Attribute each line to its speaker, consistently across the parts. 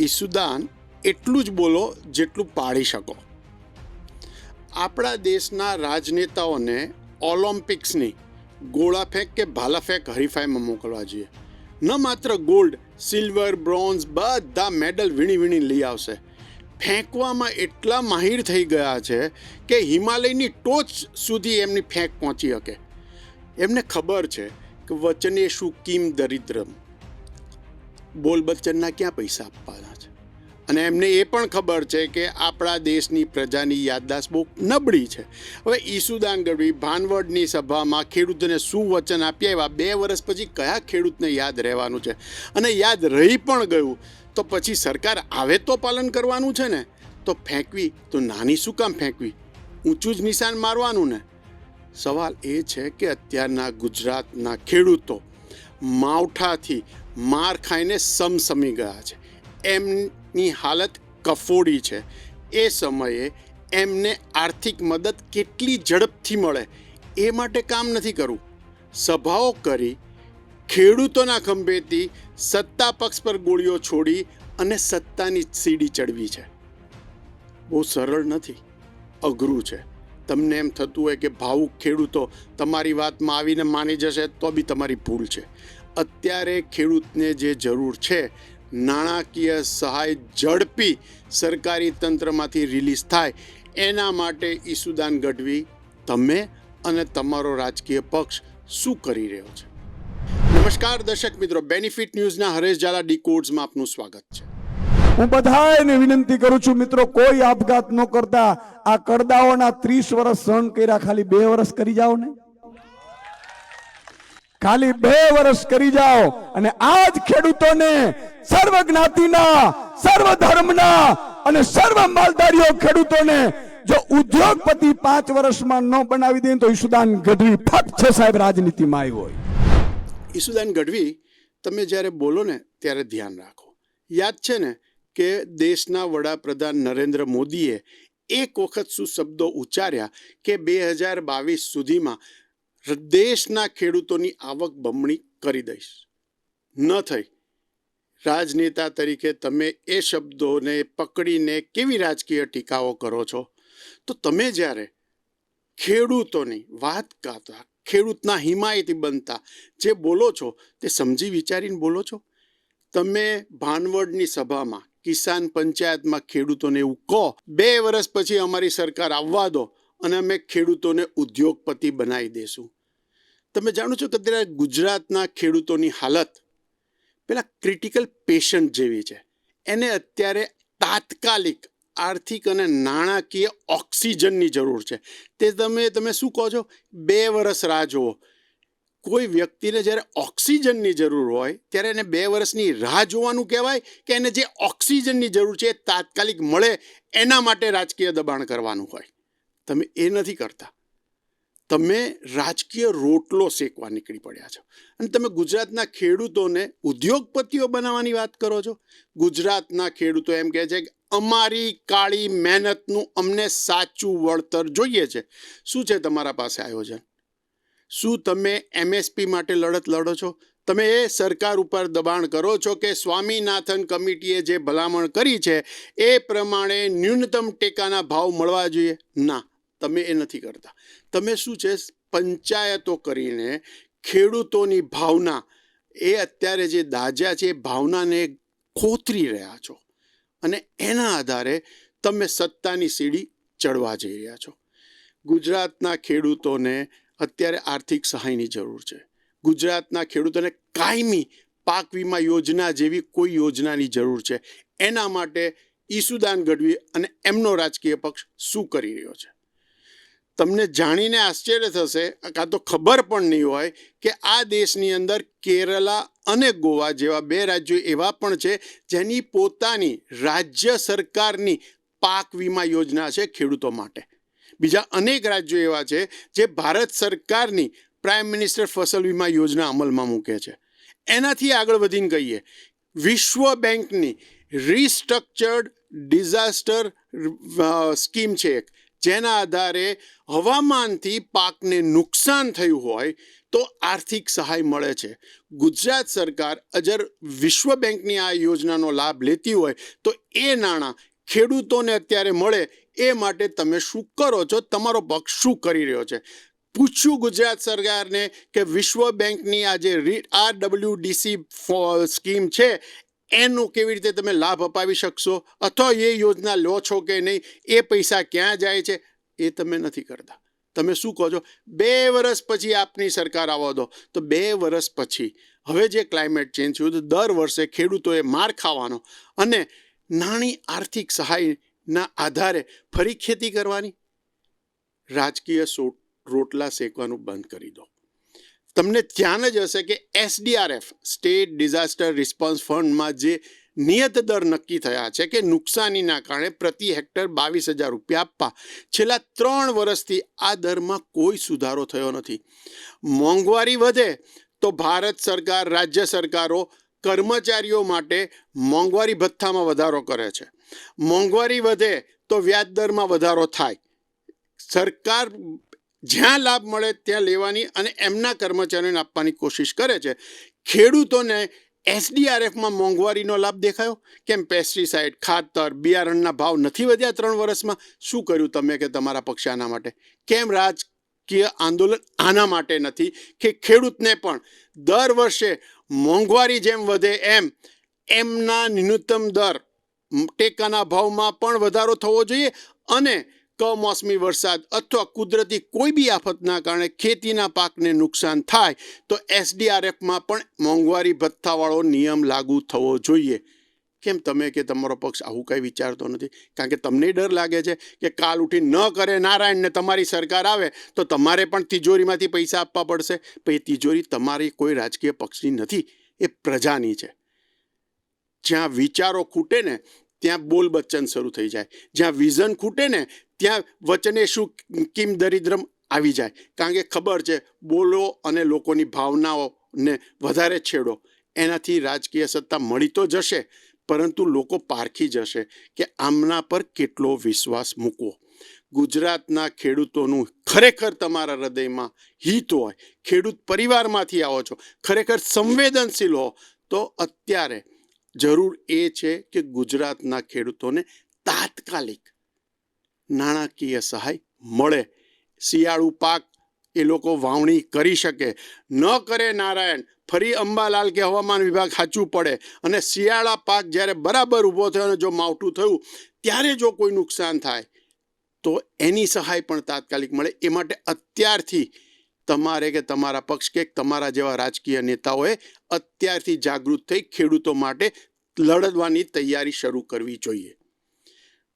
Speaker 1: ઈસુદાન એટલું જ બોલો જેટલું પાડી શકો. આપણા દેશના રાજનેતાઓને ઓલિમ્પિક્સની ગોળા ફેંક કે ભાલા ફેંક હરીફાઈમાં મોકલવા જોઈએ. ન માત્ર ગોલ્ડ, સિલ્વર, બ્રોન્ઝ બધા મેડલ વીણી વીણી લઈ આવશે. ફેંકવામાં એટલા માહિર થઈ ગયા છે કે હિમાલયની ટોચ સુધી એમની ફેંક પહોંચી શકે. એમને ખબર છે કે વચને શું કિમ દરિદ્રમ. બોલ બચ્ચનના ક્યાં પૈસા આપવાના છે? અને એમને એ પણ ખબર છે કે આપણા દેશની પ્રજાની યાદદાસ્ત બહુ નબળી છે. હવે ઈસુદાન ગઢવી ભાનવડની સભામાં ખેડૂતોને શું વચન આપ્યા એવા બે વર્ષ પછી કયા ખેડૂતને યાદ રહેવાનું છે? અને યાદ રહી પણ ગયું. તો પછી સરકાર આવે તો પાલન કરવાનું છે ને? તો ફેંકવી, તો નાની શું કામ ફેંકવી? ઊંચું જ નિશાન મારવાનું ને? સવાલ એ છે કે અત્યારના ગુજરાતના ખેડૂતો માવઠાથી માર ખાઈને સમસમી ગયા છે. એમની હાલત કફોડી છે. એ સમયે એમને આર્થિક મદદ કેટલી ઝડપથી મળે એ માટે કામ નથી કરવું. સભાઓ કરી, ખેડૂતોના ખંભેથી સત્તા પક્ષ પર ગોળીઓ છોડી અને સત્તાની સીડી ચડવી છે. બહુ સરળ નથી. અઘરું છે. તમને એમ થતું હોય કે ભાવુક ખેડૂતો તમારી વાતમાં આવીને માની જશે તો બી તમારી ભૂલ છે. અત્યારે ખેડૂતને જે જરૂર છે, નાણાકીય સહાય ઝડપી સરકારી તંત્રમાંથી રિલીઝ થાય, એના માટે ઈસુદાન ગઢવી, તમે અને તમારો રાજકીય પક્ષ શું કરી રહ્યો છે? નમસ્કાર દર્શક મિત્રો બેનિફિટ ન્યૂઝના હરેશ ઝાલા ડીકોડ્સમાં આપનું સ્વાગત છે.
Speaker 2: હું બધાને વિનંતી કરું છું મિત્રો, કોઈ આપઘાત ન કરતા આ કરદાઓના ત્રીસ વર્ષ સહન કર્યા, ખાલી બે વર્ષ કરી જાઓ ને. ખાલી બે વર્ષ કરી જાઓ અને આ જ ખેડૂતોને સર્વ જ્ઞાતિના સર્વ ધર્મના અને સર્વ માલધારીઓ ખેડૂતોને જો ઉદ્યોગપતિ પાંચ વર્ષમાં ન બનાવી દે તો ઈશુદાન ગઢવી ફટ છે સાહેબ રાજનીતિમાં આવ્યો હોય.
Speaker 1: ઈશુદાન ગઢવી, તમે જ્યારે બોલો ને ત્યારે ધ્યાન રાખો. યાદ છે ને કે દેશના વડાપ્રધાન નરેન્દ્ર મોદીએ એક વખત શું શબ્દો ઉચ્ચાર્યા કે બે હજાર બાવીસ સુધીમાં દેશના ખેડૂતોની આવક બમણી કરી દઈશ. ન થઈ. રાજનેતા તરીકે તમે એ શબ્દોને પકડીને કેવી રાજકીય ટીકાઓ કરો છો? તો તમે જ્યારે ખેડૂતોની વાત કરતા, ખેડૂતના હિમાયતી બનતા જે બોલો છો, તે સમજી વિચારીને બોલો છો? તમે ભાનવડની સભામાં કિસાન પંચાયતમાં ખેડૂતોને એવું કહો, બે વર્ષ પછી અમારી સરકાર આવવા દો અને અમે ખેડૂતોને ઉદ્યોગપતિ બનાવી દેશું. તમે જાણો છો કે અત્યારે ગુજરાતના ખેડૂતોની હાલત પેલા ક્રિટિકલ પેશન્ટ જેવી છે. એને અત્યારે તાત્કાલિક આર્થિક અને નાણાકીય ઓક્સિજનની જરૂર છે. તે તમે તમે શું કહો છો? બે વર્ષ રાહ જુઓ. કોઈ વ્યક્તિને જ્યારે ઓક્સિજનની જરૂર હોય, ત્યારે એને બે વર્ષની રાહ જોવાનું કહેવાય કે એને જે ઓક્સિજનની જરૂર છે એ તાત્કાલિક મળે એના માટે રાજકીય દબાણ કરવાનું હોય. તમે એ નથી કરતા. તમે રાજકીય રોટલો શેકવા નીકળી પડ્યા છો. અને તમે ગુજરાતના ખેડૂતોને ઉદ્યોગપતિઓ બનાવવાની વાત કરો છો. ગુજરાતના ખેડૂતો એમ કહે છે કે અમારી કાળી મહેનતનું અમને સાચું વળતર જોઈએ છે. શું છે તમારા પાસે આયોજન? શું તમે એમએસપી માટે લડત લડો છો? તમે એ સરકાર ઉપર દબાણ કરો છો કે સ્વામીનાથન કમિટીએ જે ભલામણ કરી છે, એ પ્રમાણે ન્યૂનતમ ટેકાના ભાવ મળવા જોઈએ? ના. તમે એ નથી કરતા. તમે શું છે? પંચાયતો કરીને ખેડૂતોની ભાવના, એ અત્યારે જે દાજા છે, એ ભાવનાને ખોતરી રહ્યા છો. અને એના આધારે તમે સત્તાની સીડી ચડવા જઈ રહ્યા છો. ગુજરાતના ખેડૂતોને અત્યારે આર્થિક સહાયની જરૂર છે. ગુજરાતના ખેડૂતોને કાયમી પાક વીમા યોજના જેવી કોઈ યોજનાની જરૂર છે. એના માટે ઈસુદાન ગઢવી અને એમનો રાજકીય પક્ષ શું કરી રહ્યો છે? તમને જાણીને આશ્ચર્ય થશે, કાં તો ખબર પણ નહીં હોય કે આ દેશની અંદર કેરલા અને ગોવા જેવા બે રાજ્યો એવા પણ છે જેની પોતાની રાજ્ય સરકારની પાક વીમા યોજના છે ખેડૂતો માટે. બીજા અનેક રાજ્યો એવા છે જે ભારત સરકારની પ્રાઇમ મિનિસ્ટર ફસલ વીમા યોજના અમલમાં મૂકે છે. એનાથી આગળ વધીને કહીએ, વિશ્વ બેંકની રિસ્ટ્રક્ચર્ડ ડિઝાસ્ટર સ્કીમ છે એક. જેના આધારે હવામાનથી પાકને નુકસાન થયું હોય તો આર્થિક સહાય મળે છે. ગુજરાત સરકાર અજર વિશ્વ બેંકની આ યોજનાનો લાભ લેતી હોય તો એ નાણાં ખેડૂતોને અત્યારે મળે એ માટે તમે શું કરો છો? તમારો પક્ષ શું કરી રહ્યો છે? પૂછ્યું ગુજરાત સરકારને કે વિશ્વ બેંકની આ જે આર ડબલ્યુ ડીસી સ્કીમ છે એનો કેવી રીતે તમે લાભ અપાવી શકશો? અથવા એ યોજના લો છો કે નહીં? એ પૈસા ક્યાં જાય છે? એ તમે નથી કરતા. તમે શું કહો છો? બે વર્ષ પછી આપની સરકાર આવવા દો. તો બે વર્ષ પછી, હવે જે ક્લાઇમેટ ચેન્જ થયું તો દર વર્ષે ખેડૂતોએ માર ખાવાનો અને નાની આર્થિક સહાયના આધારે ફરી ખેતી કરવાની. રાજકીય રોટલા શેકવાનું બંધ કરી દો. તમને ધ્યાન જ હશે કે એસડીઆરએફ સ્ટેટ ડિઝાસ્ટર રિસ્પોન્સ ફંડમાં જે નિયત દર નક્કી થયા છે કે નુકસાનીના કારણે પ્રતિ હેક્ટર બાવીસ હજાર રૂપિયા આપવા. છેલ્લા ત્રણ વર્ષથી આ દરમાં કોઈ સુધારો થયો નથી. મોંઘવારી વધે તો ભારત સરકાર, રાજ્ય સરકારો, કર્મચારીઓ માટે મોંઘવારી ભથ્થામાં વધારો કરે છે. મોંઘવારી વધે તો વ્યાજ દરમાં વધારો થાય. સરકાર જ્યાં લાભ મળે ત્યાં લેવાની અને એમના કર્મચારીઓને આપવાની કોશિશ કરે છે. ખેડૂતોને એસડીઆરએફમાં મોંઘવારીનો લાભ દેખાયો? કેમ પેસ્ટિસાઇડ, ખાતર, બિયારણના ભાવ નથી વધ્યા ત્રણ વર્ષમાં? શું કર્યું તમે કે તમારા પક્ષે આના માટે? કેમ રાજકીય આંદોલન આના માટે નથી કે ખેડૂતને પણ? દર વર્ષે મોંઘવારી જેમ વધે એમ એમના ન્યૂનતમ દર ટેકાના ભાવમાં પણ વધારો થવો જોઈએ અને કમોસમી વરસાદ અથવા કુદરતી કોઈ બી આફતના કારણે ખેતીના પાકને નુકસાન થાય, તો એસડીઆરએફમાં પણ મોંઘવારી ભથ્થાવાળો નિયમ લાગુ થવો જોઈએ. કેમ તમે કે તમારો પક્ષ આવું કંઈ વિચારતો નથી? કારણ કે તમને ડર લાગે છે કે કાલ ઉઠી ન કરે નારાયણને તમારી સરકાર આવે, તો તમારે પણ તિજોરીમાંથી પૈસા આપવા પડશે. પણ એ તિજોરી તમારી કોઈ રાજકીય પક્ષની નથી. એ પ્રજાની છે. જ્યાં વિચારો ખૂટે ને ત્યાં બોલ બચ્ચન શરૂ થઈ જાય. જ્યાં વિઝન ખૂટે ને, ત્યાં વચને શું કિમ દરિદ્રમ આવી જાય. કારણ કે ખબર છે, બોલો અને લોકોની ભાવનાઓને વધારે છેડો. એનાથી રાજકીય સત્તા મળી તો જશે, પરંતુ લોકો પારખી જશે કે આમના પર કેટલો વિશ્વાસ મૂકવો. ગુજરાતના ખેડૂતોનું ખરેખર તમારા હૃદયમાં હિત હોય, ખેડૂત પરિવારમાંથી આવો છો, ખરેખર સંવેદનશીલ હો, તો અત્યારે જરૂર એ છે કે ગુજરાતના ખેડૂતોને તાત્કાલિક નાણાકીય સહાય મળે. શિયાળુ પાક એ લોકો વાવણી કરી શકે. ન કરે નારાયણ, ફરી અંબાલાલ કે હવામાન વિભાગ સાચું પડે. અને શિયાળા પાક જ્યારે બરાબર ઊભો થયો અને જો માવઠું થયું, ત્યારે જો કોઈ નુકસાન થાય, તો એની સહાય પણ તાત્કાલિક મળે. એ માટે અત્યારથી તમારે કે તમારા પક્ષ કે તમારા જેવા રાજકીય નેતાઓએ અત્યારથી જાગૃત થઈ ખેડૂતો માટે લડવાની તૈયારી શરૂ કરવી જોઈએ.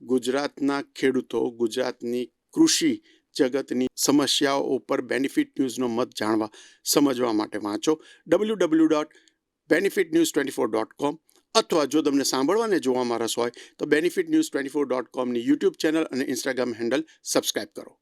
Speaker 1: ગુજરાતના ખેડૂતો, ગુજરાતની કૃષિ જગતની સમસ્યાઓ ઉપર બેનિફિટ ન્યૂઝનો મત જાણવા, સમજવા માટે વાંચો W W dot benefit news twenty four dot com અથવા જો તમને સાંભળવાને જોવામાં રસ હોય તો benefit news twenty four dot કોમની YouTube channel અને ઇન્સ્ટાગ્રામ હેન્ડલ સબસ્ક્રાઇબ કરો.